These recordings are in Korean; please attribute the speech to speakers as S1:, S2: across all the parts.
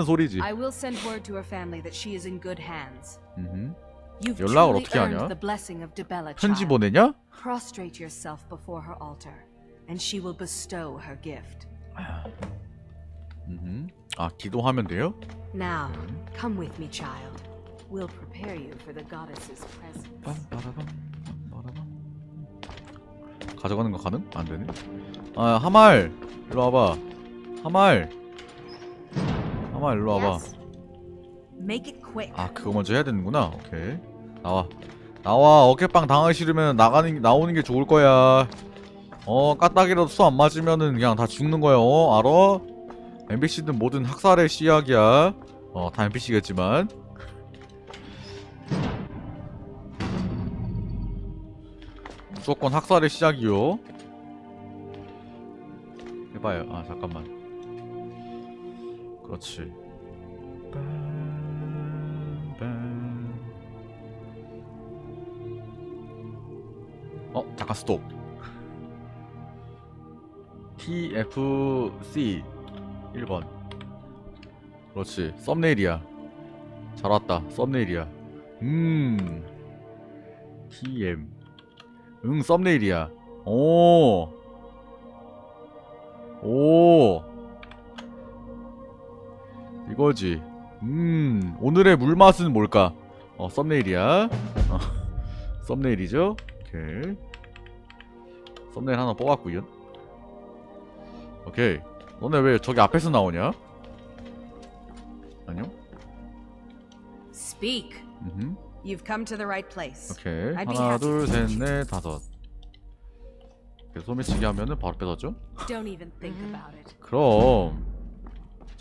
S1: 하는 소리지.
S2: I will send word to her family that she is in good hands.
S1: 음흠.
S2: You've
S1: 연락을
S2: truly
S1: 어떻게 하냐?
S2: earned the blessing of Debella
S1: 편지
S2: child.
S1: 보내냐?
S2: Prostrate yourself before her altar, and she will bestow her gift.
S1: 음흠. 아 기도하면 돼요?
S2: Now, come with me, child. We'll prepare you for the goddess's presence.
S1: 빰빠라밤, 빰빠라밤. 가져가는 거 가능? 안 되네. 아 하말 일로 와봐. 하말. 하말 일로 와봐.
S2: Yes. Make it quick.
S1: 아 그거 먼저 해야 되는구나. 오케이. 나와. 나와. 어깨빵 당하기 싫으면 나가는 나오는 게 좋을 거야. 어 까딱이라도 수 안 맞으면은 그냥 다 죽는 거야. 어 알아? NPC든 모든 학살의 시작이야. 어다 NPC겠지만. 무조건 학살의 시작이요. 해봐요. 아 잠깐만. 그렇지. 어 잠깐 스톱. TFC 1번. 그렇지. 썸네일이야. 잘 왔다. 썸네일이야. 음. TM. 응, 썸네일이야. 오. 오. 이거지. 음, 오늘의 물맛은 뭘까? 어, 썸네일이야. 어, 썸네일이죠? 오케이. 썸네일 하나 뽑았구요. 오케이. 너네 왜 저기 앞에서 나오냐? 아니요?
S2: Speak.
S1: 음.
S2: You've come to the right place.
S1: 오케이.
S2: I'd be
S1: 하나,
S2: happy
S1: 둘,
S2: to
S1: 셋,
S2: teach you.
S1: 넷, 다섯. 이렇게 소매치기 하면은 바로 뺏었죠?
S2: Don't even think about it.
S1: 그럼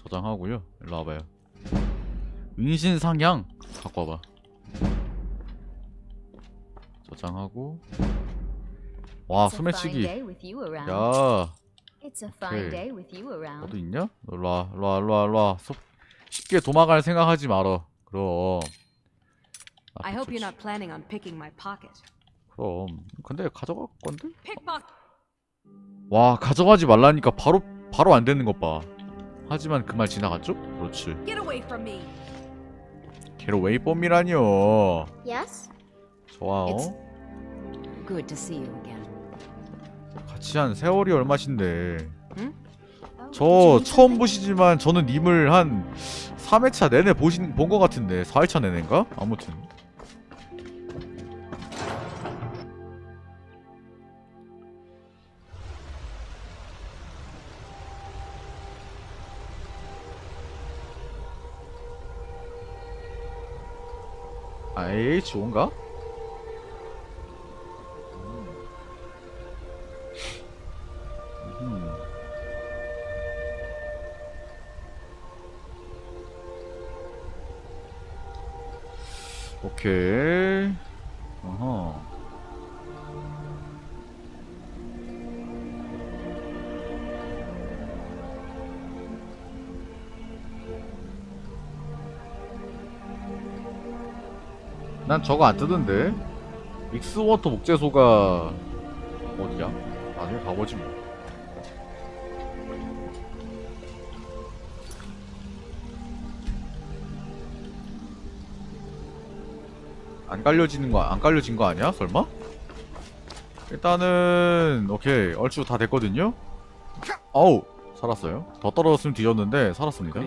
S1: 저장하고요. 일로 와봐요. 은신상향 갖고 와봐. 저장하고. 와 소매치기. 야
S3: around.
S1: 너도 있냐? 너 일로 와, 일로 와, 일로 와, 일로 와. 소- 쉽게 도망갈 생각하지 말어. 그럼.
S2: I hope you're not planning on picking my pocket.
S1: 그럼. 근데 가져갈 건데? 와 가져가지 말라니까 바로 바로 안 되는 것 봐. 하지만 그 말 지나갔죠? 그렇지.
S2: Get away from me.
S1: 걔로 웨이범이라니요.
S3: Yes?
S1: 좋아요.
S2: It's- Good to see you again.
S1: 같이 한 세월이 얼마신데. 저 처음? 보시지만 저는 님을 한 3회차 내내 보신 본 것 같은데 4회차 내내인가? 아무튼 아 AH5인가? 음. 오케이. 난 저거 안 뜨던데. 믹스워터 목재소가 어디야? 나중에 가보지 뭐. 안 깔려지는 거, 안 깔려진 거 아니야? 설마? 일단은 오케이 얼추 다 됐거든요. 어우 살았어요. 더 떨어졌으면 뒤졌는데 살았습니다.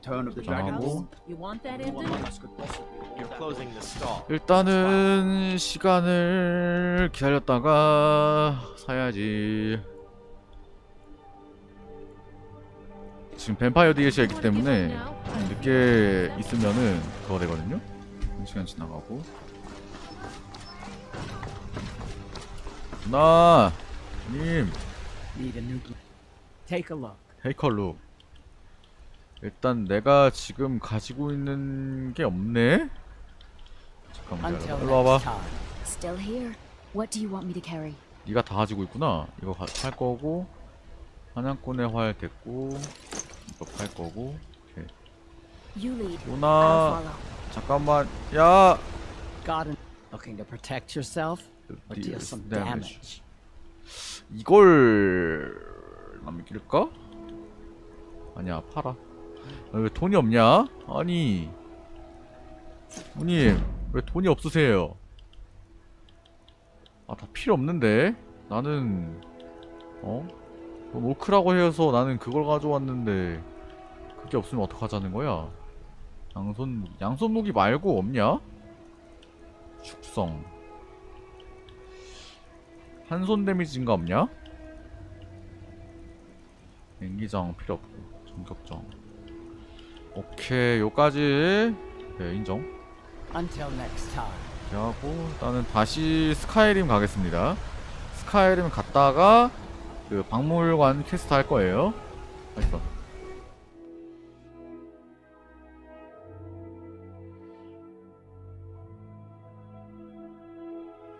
S1: 저장하고 일단은 시간을 기다렸다가 사야지. 지금 뱀파이어 DLC이기 때문에 늦게 있으면은 그거 되거든요. 한 시간 지나가고. 누나, 님,
S4: Need a new. Take a look.
S1: 헤이컬룩. 일단 내가 지금 가지고 있는 게 없네. 잠깐만,
S4: Until
S1: 기다려봐. 일로 와봐.
S4: next time.
S3: Still here. What do you want me to carry?
S1: 네가 다 가지고 있구나. 이거 가, 팔 거고 사냥꾼의 활 됐고 이거 팔 거고. 오케이.
S3: You lead. I'll
S1: 누나
S3: follow.
S1: 잠깐만. 야.
S4: Looking to protect yourself or deal some damage.
S1: 이걸 남길까? 아니야 팔아. 아, 왜 돈이 없냐? 아니 형님 왜 돈이 없으세요? 아 다 필요 없는데 나는 어? 돈 오크라고 해서 나는 그걸 가져왔는데 그게 없으면 어떡하자는 거야? 양손 양손 무기 말고 없냐? 축성 한 손 데미지인가 없냐? 엔기장 필요 없고 전격장 오케이 요까지 네 인정
S4: Until next time.
S1: 하고 일단은 다시 스카이림 가겠습니다 스카이림 갔다가 그 박물관 퀘스트 할 거예요 알겠어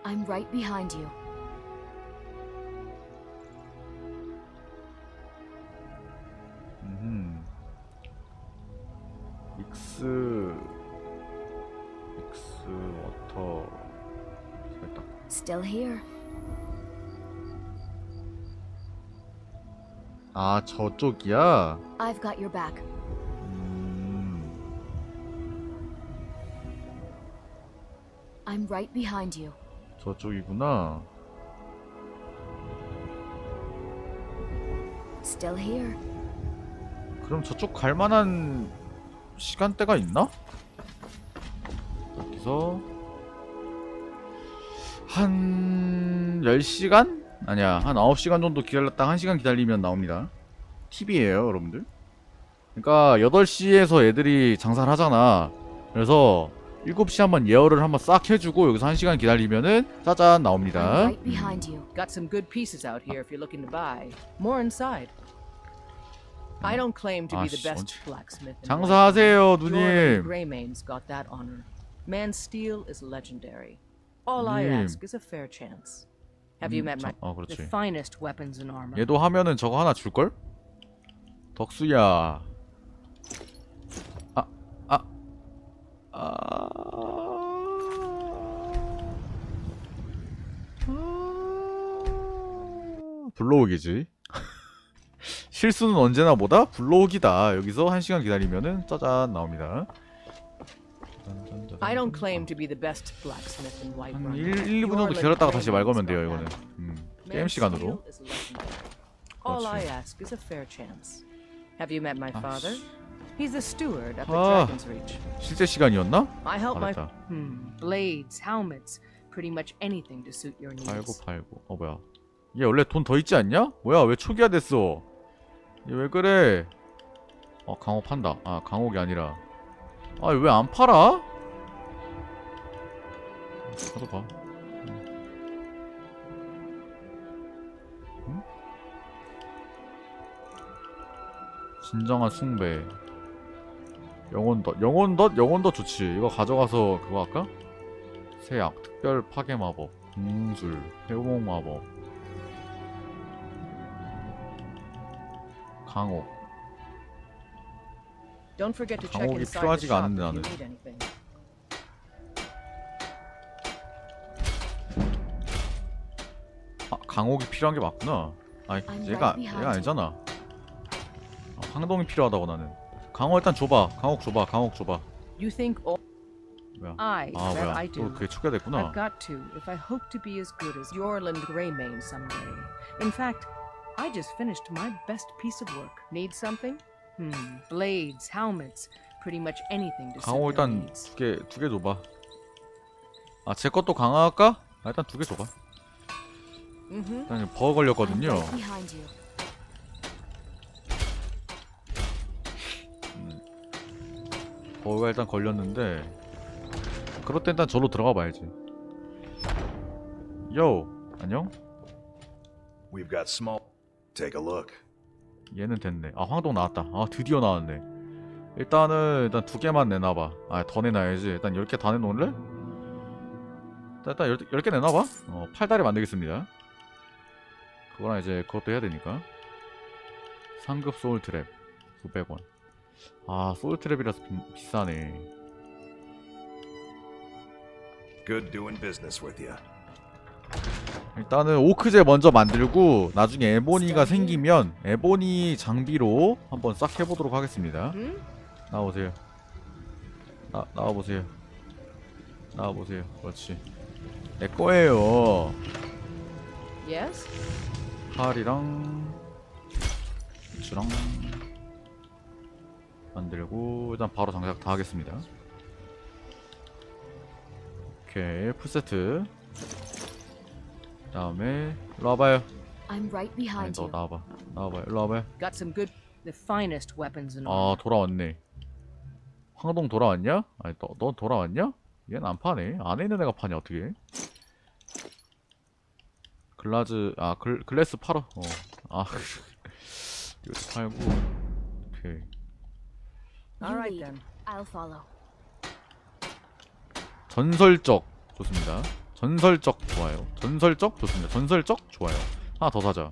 S3: I'm right behind you.
S1: 음. 믹스
S3: Still here.
S1: 아 저쪽이야
S3: I've got your back.
S1: 음.
S3: I'm right behind you.
S1: 저쪽이구나
S3: Still here.
S1: 그럼 저쪽 갈 만한 시간대가 있나? 여기서 한 10시간? 아니야 한 9시간 정도 기다렸다 1시간 기다리면 나옵니다 팁이에요 여러분들 그러니까 8시에서 애들이 장사를 하잖아 그래서 7시 한번 예열을 한번 싹 해주고 여기서 1시간 기다리면은 짜잔 나옵니다
S3: right behind you.
S5: Got some good pieces out here if you're looking to buy. More inside. I don't claim to be the
S1: 아씨,
S5: best
S1: 언제-
S5: blacksmith. in
S1: 장사하세요 누님
S5: Greymane's got that honor. Man's steel is legendary. All I
S1: 누님.
S5: ask is a fair chance. Have you
S1: 음,
S5: met my
S1: 자- 어
S5: the
S1: 그렇지
S5: finest weapons and armor?
S1: 얘도 하면은 저거 하나 줄 걸? 덕수야 아, 아, 아, 아... 불러오기지 실수는 언제나 뭐다? 불러오기다 여기서 한 시간 기다리면은 짜잔 나옵니다
S5: I don't claim to be the best blacksmith in
S1: 한
S5: Whiterun.
S1: 1, 1 2분 정도 기다렸다가 다시 말 걸면 돼요 이거는. 음, 게임 시간으로.
S5: All I ask is a fair chance. Have you met my
S1: 아,
S5: father?
S1: 씨.
S5: He's the steward at the
S1: 아.
S5: Dragon's Reach.
S1: 실제 시간이었나?
S5: I help my
S1: 알았다
S5: hmm, blades, helmets, pretty much anything to suit your
S1: 팔고
S5: needs.
S1: 팔고 어 뭐야 얘 원래 돈 더 있지 않냐? 뭐야 왜 초기화 됐어 얘 왜 그래 어 강호 판다 아 강옥이 아니라 아왜안 팔아? 봐 응? 진정한 숭배 영혼덧 영혼덧 영혼덧 좋지 이거 가져가서 그거 할까? 세약 특별 파괴 마법 공술 회복 마법 강옥
S5: Don't forget to check
S1: 강옥이
S5: inside the
S1: 필요하지가
S5: shop
S1: 않은데,
S5: if you
S1: 나는.
S5: need anything.
S1: 아 강옥이 필요한 게 맞구나 아
S3: I'm
S1: 얘가 얘가
S3: you.
S1: 아니잖아 아, 황동이 필요하다고 나는 강옥 일단 줘봐 강옥 줘봐 강옥 줘봐
S5: You think all
S1: 뭐야
S5: I
S1: 아
S5: that
S1: 뭐야
S5: I
S1: 또
S5: do.
S1: 그게 초기화됐구나
S5: I've got to if I hope to be as good as Yorland Greymane someday. In fact, I just finished my best piece of work. Need something? Hmm, blades, helmets, pretty much anything to your
S1: 일단
S5: needs.
S1: 두 개 두 개 줘봐 아 제 것도 강화할까? 아, 일단 두 개 줘봐
S5: Mm-hmm.
S1: 일단 버거
S3: I'm
S1: 걸렸거든요
S3: right behind you.
S1: 버거가 일단 걸렸는데 그럴 때 일단 저로 들어가 봐야지 요 안녕?
S6: We've got small. Take a look.
S1: 얘는 됐네. 아 황동 나왔다. 아 드디어 나왔네. 일단은 일단 두 개만 내놔봐. 아 더 내놔야지. 일단 열개다 내놓을래? 일단, 열, 열개 내놔봐. 어 팔다리 만들겠습니다. 그거랑 이제 그것도 해야 되니까. 상급 소울 트랩 900원. 아 소울 트랩이라서 비, 비싸네.
S6: Good doing business with you.
S1: 일단은 오크제 먼저 만들고 나중에 에보니가 생기면 에보니 장비로 한번 싹 해보도록 하겠습니다.
S5: Hmm?
S1: 나오세요. 나 나와보세요. 나와보세요. 그렇지. 내 거예요.
S5: Yes?
S1: 칼이랑 주랑 만들고 일단 바로 장작 다 하겠습니다. 오케이 풀세트. 다음에 일로 와봐요.
S3: I'm right
S1: 아니
S3: behind
S1: 너
S3: you.
S1: 나와봐. 나와봐요. 일로 와봐요.
S5: Got some good, the finest weapons and
S1: 아
S5: armor.
S1: 돌아왔네. 황동 돌아왔냐? 아니 너, 너 돌아왔냐? 얘는 안 파네. 안에 있는 애가 파냐 어떻게? 글라즈 아 글, 글래스 팔어. 어. 아 이거 팔고 오케이.
S3: You
S4: All right
S3: lead.
S4: then.
S3: I'll follow.
S1: 전설적 좋습니다. 전설적 좋아요. 전설적 좋습니다. 전설적 좋아요. 하나 더 사자.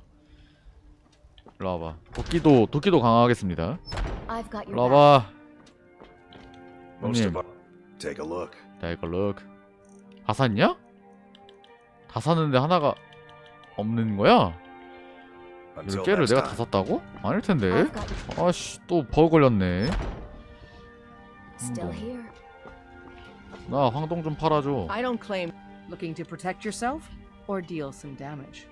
S1: 일로 와봐. 도끼도 도끼도 강화하겠습니다. 일로. 와봐. 형님.
S6: Take a look.
S1: take a look. 다 샀냐? 다 샀는데 하나가 없는 거야?
S6: Until
S1: 10개를
S6: next
S1: 내가 다. 샀다고? 아닐 텐데. 아씨 또 버그 걸렸네.
S3: Still
S1: 황동.
S3: here.
S1: 나 황동 좀 팔아줘.
S5: I don't claim looking to protect yourself or deal some damage.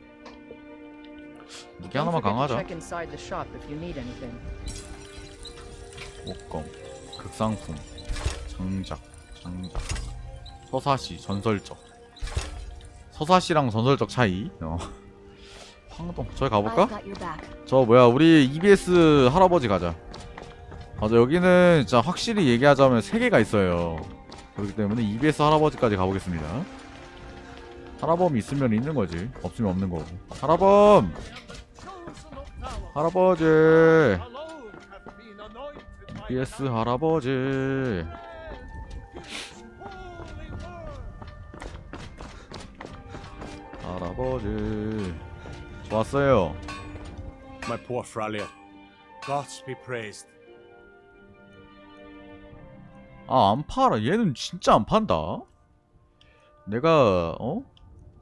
S1: 무기
S5: Don't
S1: 하나만
S5: forget to
S1: 강하자.
S5: check inside the shop if you need anything.
S1: 목검, 극상품, 장작, 장작, 서사시, 전설적. 서사시랑 전설적 차이. 어. 황동 저기 가볼까?
S3: I've got your back.
S1: 저 뭐야 우리 EBS 할아버지 가자 맞아 여기는 진짜 확실히 얘기하자면 세 개가 있어요 그렇기 때문에 EBS 할아버지까지 가보겠습니다 할아범이 있으면 있는 거지 없으면 없는 거고 할아범 할아버지 EBS 할아버지 할아버지 좋았어요
S7: My poor Fralier. Gods be praised.
S1: 아, 안 팔아. 얘는 진짜 안 판다. 내가 어?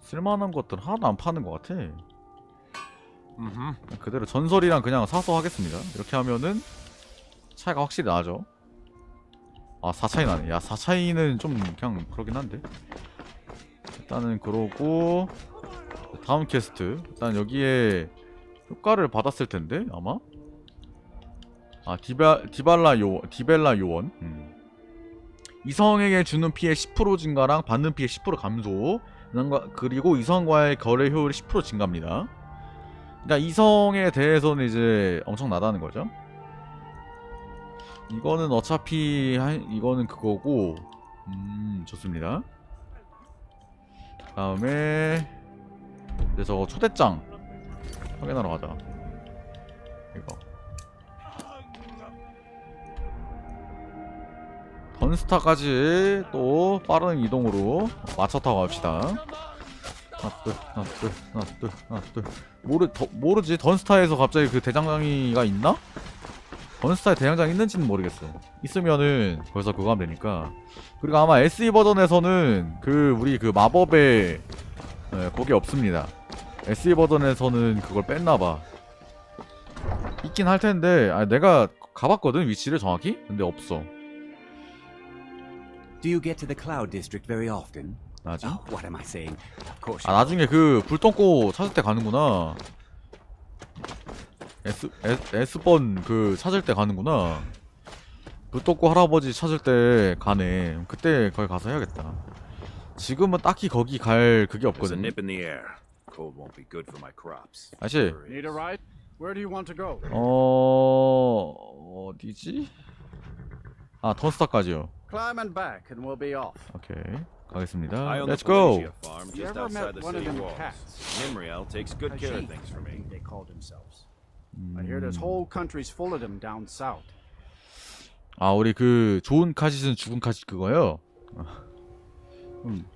S1: 쓸만한 것들 하나도 안 파는 것 같아. 그대로 전설이랑 그냥 사서 하겠습니다. 이렇게 하면은 차이가 확실히 나죠. 아, 4차이 나네. 야, 4차이는 좀 그냥 그러긴 한데. 일단은 그러고 다음 퀘스트. 일단 여기에 효과를 받았을 텐데 아마. 아, 디바 디발라 요 디벨라 요원. 음. 이성에게 주는 피해 10% 증가랑 받는 피해 10% 감소. 이성과- 그리고 이성과의 거래 효율이 10% 증가합니다. 그러니까 이성에 대해서는 이제 엄청 나다는 거죠. 이거는 어차피 한, 이거는 그거고 음 좋습니다. 다음에 이제 저거 초대장 확인하러 가자. 이거 던스타까지 또 빠른 이동으로 맞춰 타고 갑시다. 하나 둘 하나 둘 하나 둘 하나 둘 모르 더, 모르지 던스타에서 갑자기 그 대장장이가 있나? 던스타에 대장장 있는지는 모르겠어. 있으면은 거기서 그거 하면 되니까. 그리고 아마 SE 버전에서는 그 우리 그 마법의 네, 거기 없습니다. SE 버전에서는 그걸 뺐나봐. 있긴 할 텐데 아 내가 가봤거든 위치를 정확히 근데 없어.
S8: Do you get to the Cloud District very often?
S1: 나지?
S8: Oh, what am I saying? Of course.
S1: 아 나중에 그 불똥꼬 찾을 때 가는구나 S, S, S번 그 찾을 때 가는구나 불똥꼬 할아버지 찾을 때 가네 그때 거기 가서 해야겠다 지금은 딱히 거기 갈 그게
S6: There's a
S1: 없거든
S6: nip in the air. Cold won't be good for my crops.
S1: 아시
S7: Need a ride? Where do you want to go?
S1: 어... 어디지? 아 던스타까지요
S7: Climb and back, and we'll be off.
S1: 오케이 가겠습니다 Let's go
S6: farm
S7: You
S6: just
S7: ever
S6: outside
S7: met
S6: the
S7: one of
S6: city
S7: them
S6: walls.
S7: cats?
S6: Nimriel takes good care of things for
S7: I
S6: me.
S7: they call themselves. I hear there's whole countries full of them down south.
S1: 아 우리 그 좋은 카짓은 죽은 카짓 그거요? 음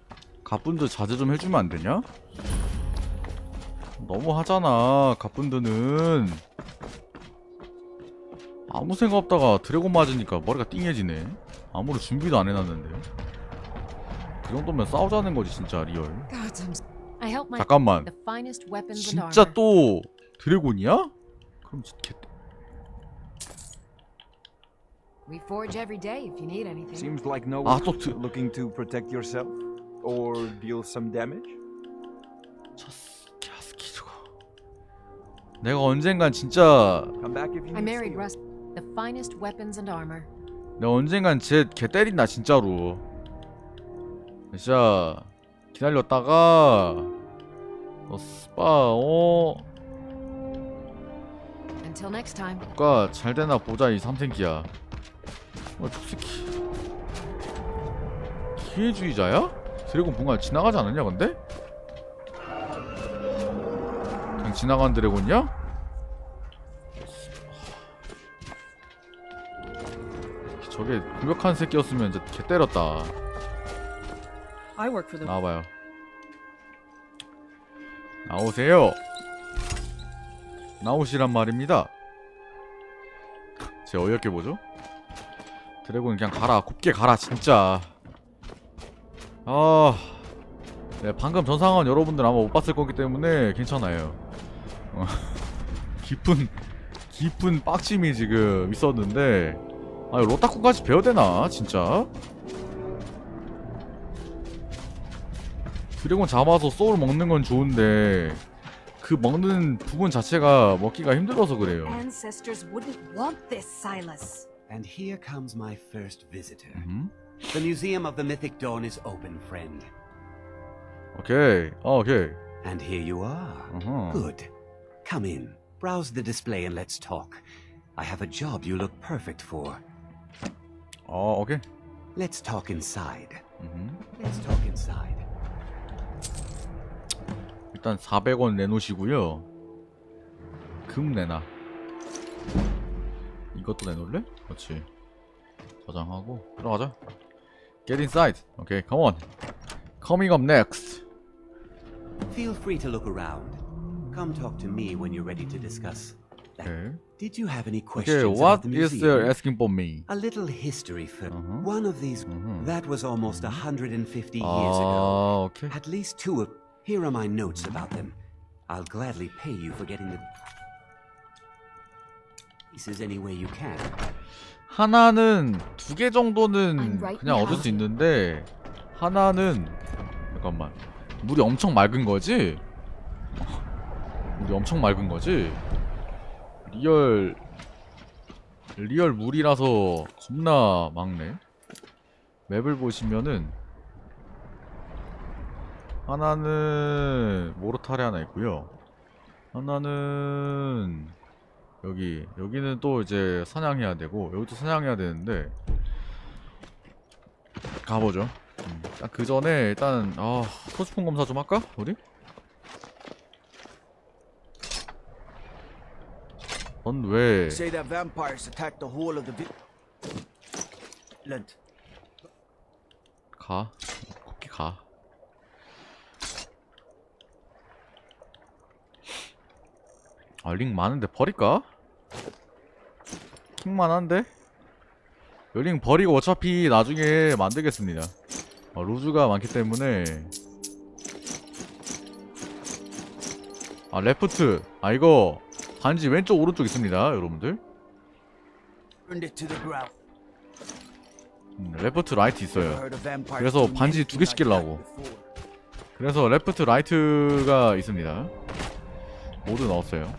S1: 가분드 자제 좀 해주면 안 되냐? 너무 하잖아 가분드는 아무 생각 없다가 드래곤 맞으니까 머리가 띵해지네 아무런 준비도 안 해놨는데 그 정도면 싸우자는 거지 진짜 리얼 잠깐만 진짜. 또 드래곤이야? 그럼 개...
S2: We forge every day if you need anything.
S9: Seems like no
S1: 아
S9: one
S1: 또 드...
S9: looking to protect yourself or deal some damage.
S1: 갸스키 저거 내가 언젠간 진짜
S3: I married. Russ. The finest weapons and armor.
S1: 내가 언젠간 쟤개 때린다 진짜로 진짜 기다렸다가 너 스파 어
S3: Until next time.
S1: 누가 잘 되나 보자 이 삼탱기야 어 저새끼 기회주의자야? 드래곤 뭔가 지나가지 않았냐 근데? 그냥 지나간 드래곤이야? 저게 공격한 새끼였으면 이제 개 때렸다.
S5: I work for the
S1: 나와봐요. 나오세요. 나오시란 말입니다. 제 어이없게 보죠? 드래곤 그냥 가라. 곱게 가라 진짜. 아 네, 방금 전 상황 여러분들 아마 못 봤을 거기 때문에 괜찮아요. 어, 깊은 깊은 빡침이 지금 있었는데 아 로타쿠까지 배워야 되나 진짜 드래곤 잡아서 소울 먹는 건 좋은데 그 먹는 부분 자체가 먹기가 힘들어서 그래요
S2: Ancestors wouldn't want this, Silas.
S8: And here comes my first visitor.
S1: 음.
S8: The Museum of the Mythic Dawn is open, friend.
S1: 오케이 어, 오케이
S8: And here you are.
S1: 어허.
S8: Good. Come in. Browse the display and let's talk. I have a job you look perfect for.
S1: 어 오케이
S8: Let's talk inside.
S1: 음.
S8: Let's talk inside.
S1: 일단 400원 내놓으시고요 금 내놔 이것도 내놓을래? 그렇지 저장하고 들어가자 Get inside 오케이 come on Coming up next
S8: Feel free to look around. Come talk to me when you're ready to discuss.
S1: 오케이
S8: Did you have any questions
S1: what
S8: about the
S1: is
S8: museum?
S1: there asking for me?
S8: A little history for
S1: Uh-huh.
S8: one of these.
S1: Mhm.
S8: That was almost 150 years ago.
S1: 아 오케이
S8: At least two of. Here are my notes about them. I'll gladly pay you for getting the pieces any way you can.
S1: 하나는 두 개 정도는 그냥 얻을
S3: now.
S1: 수 있는데 하나는 잠깐만 물이 엄청 맑은 거지? 물이 엄청 맑은 거지? 리얼 리얼 물이라서 겁나 맑네 맵을 보시면은 하나는 모르타레 하나 있고요 하나는 여기 여기는 또 이제 사냥해야 되고 여기도 사냥해야 되는데 가보죠. 음, 그 전에 일단 아 소지품 검사 좀 할까 우리? 넌 왜
S7: Say that vampires attacked the whole of the land.
S1: 가? 코끼 가. 아, 링 많은데 버릴까? 킹만 한데? 링 버리고 어차피 나중에 만들겠습니다. 어, 루즈가 많기 때문에. 아, 레프트. 아, 이거 반지 왼쪽, 오른쪽 있습니다, 여러분들. 음, 레프트, 라이트 있어요. 그래서 반지 두 끼려고.
S7: before.
S1: 그래서 레프트 라이트가 있습니다. 모두 넣었어요.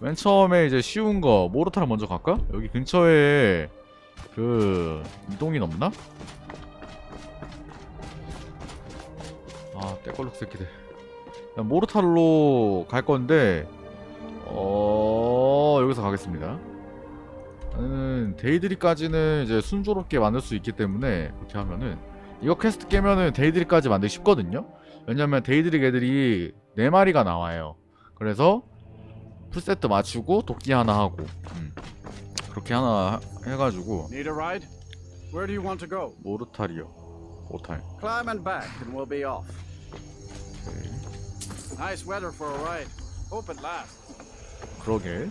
S1: 맨 처음에 이제 쉬운 거 모르타를 먼저 갈까? 여기 근처에 그 이동이 없나? 아 떼걸룩 새끼들. 일단 모르타로 갈 건데 어 여기서 가겠습니다. 나는 데이드리까지는 이제 순조롭게 만들 수 있기 때문에 그렇게 하면은 이거 퀘스트 깨면은 데이드리까지 만들기 쉽거든요. 왜냐면 데이드리 애들이 4마리가 나와요. 그래서 풀세트 맞추고 도끼 하나 하고 음. 그렇게 하나 하- 해가지고.
S7: Nice weather for a ride. Hope it lasts.
S1: 그러게.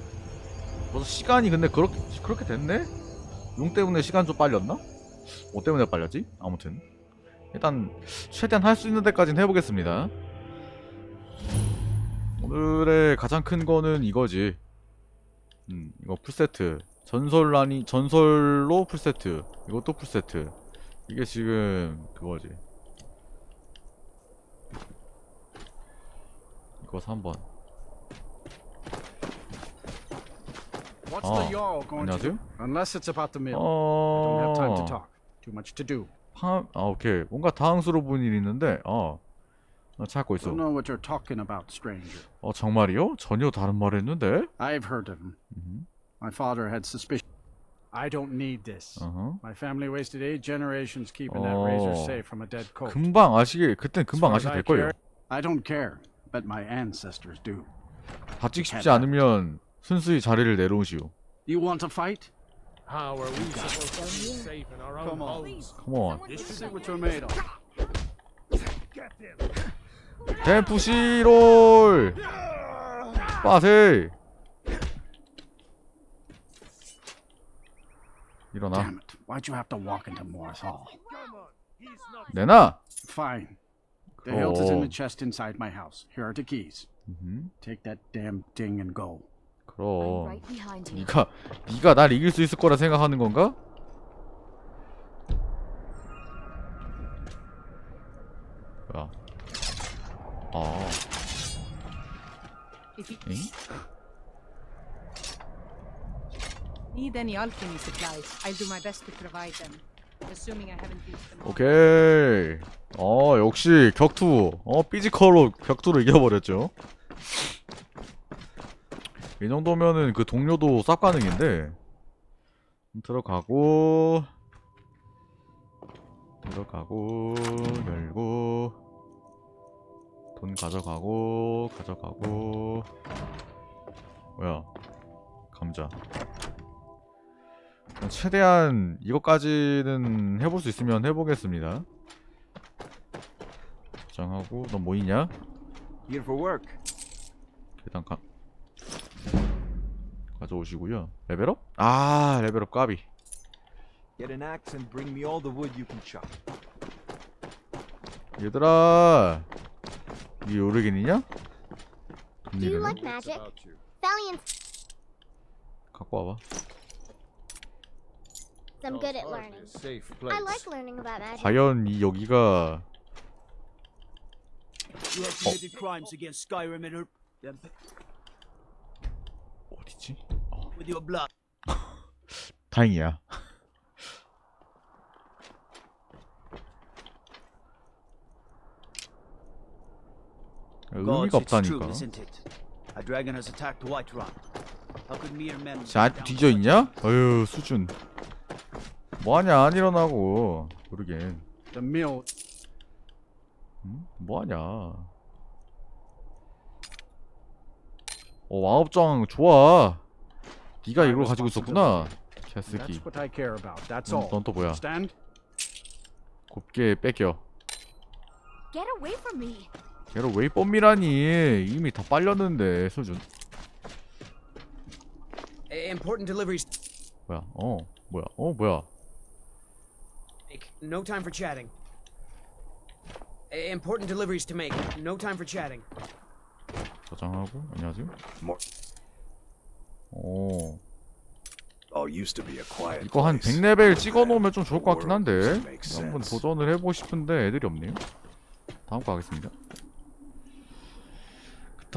S1: 벌써 시간이 근데 그렇게 그렇게 됐네? 용 때문에 시간 좀 빨렸나? 뭐 때문에 빨렸지? 아무튼 일단 최대한 할 수 있는 데까지는 해보겠습니다. 오늘의 가장 큰 거는 이거지. 음, 이거 풀세트. 전설라니 전설로 풀세트. 이것도 풀세트. 이게 지금 그거지. 이거 3번.
S7: What's
S1: Oh,
S7: the Jarl going to do?
S1: 안녕하세요?
S7: Unless it's about the mill. I don't have time to
S1: 어.
S7: talk. Too much to do.
S1: 파, 아 오케이. 뭔가 당황스러운 일이 있는데 어. 나 찾고 있어.
S7: Don't know what you're talking about, stranger.
S1: 어 정말이요? 전혀 다른 말 했는데?
S7: I've heard of him.
S1: Mhm.
S7: My father had suspicion. I don't need this.
S1: 어허.
S7: My family wasted eight generations keeping that razor
S1: Oh.
S7: safe from a dead colt.
S1: 금방 아시게 그땐 금방
S7: As
S1: 아시게
S7: far
S1: 될
S7: as I
S1: 거예요.
S7: care, I don't care, but my ancestors do.
S1: 다치기 쉽지 않으면 순수히 자리를 내놓으시오.
S7: You want to fight?
S10: How are we supposed to be safe in our own
S7: Come on.
S10: homes?
S1: 컴온.
S7: See what you're made of.
S1: 댐프시롤 빠세 일어나
S7: Damn it. Why'd you have to walk into Morris Hall?
S1: 내놔
S7: Fine. The hilt is in the
S1: 그럼
S7: chest inside my house. Here are the keys.
S1: 음흠,
S7: Take that damn ding and go.
S1: 그럼. 네가 네가 날 이길 수 있을 거라 생각하는 건가? 뭐야 아 엥?
S5: need any alchemy supplies, I'll do my best to provide them. Assuming I haven't used them all.
S1: 오케이. 어, 역시 격투. 어, 피지컬로 격투를 이겨버렸죠. 이 정도면은 그 동료도 쌉 가능인데. 들어가고. 들어가고, 열고. 돈 가져가고, 가져가고. 뭐야. 감자. 최대한 이것까지는 해볼 수 있으면 해보겠습니다. 저장하고 너 뭐있냐? 일단 가 가져오시고요. 레벨업? 아 레벨업 까비.
S9: Get an axe and bring me all the wood you can chop.
S1: 얘들아, 이 오르긴이냐? 돈
S11: Do you
S1: 내려네?
S11: like magic? Valiant.
S1: 갖고 와봐.
S11: I'm good at learning.
S10: Safe
S11: I like learning about magic.
S1: 과연 이 여기가
S8: You have committed crimes against Skyrim and her... them
S1: 어디지?
S8: With your blood.
S1: 다행이야. 의미가 없다니까.
S8: isn't it? A dragon has attacked Whiterun. How could mere men...
S1: 자,
S8: down
S1: 뒤져 있냐? 어휴, 수준. 뭐하냐, 안 일어나고. 모르겠.
S7: The mill.
S1: 응? 뭐하냐. 어, 왕업장 좋아. 네가 이걸 가지고 있었구나. 개쓰기. 넌 또 뭐야? 곱게 뺏겨.
S11: Get away from me.
S1: 걔를 왜 뻔미라니. 이미 다 빨렸는데, 수준.
S8: Important deliveries.
S1: 뭐야, 어, 뭐야, 어, 뭐야.
S8: No time for chatting. Important deliveries to make. No time for chatting.
S1: 저장하고, 안녕하세요. 오. 이거 한
S6: place.
S1: 100레벨 찍어 놓으면 좀 좋을 것 같긴 한데 한번. 도전을 해보고 싶은데 애들이 없네요 다음 거 하겠습니다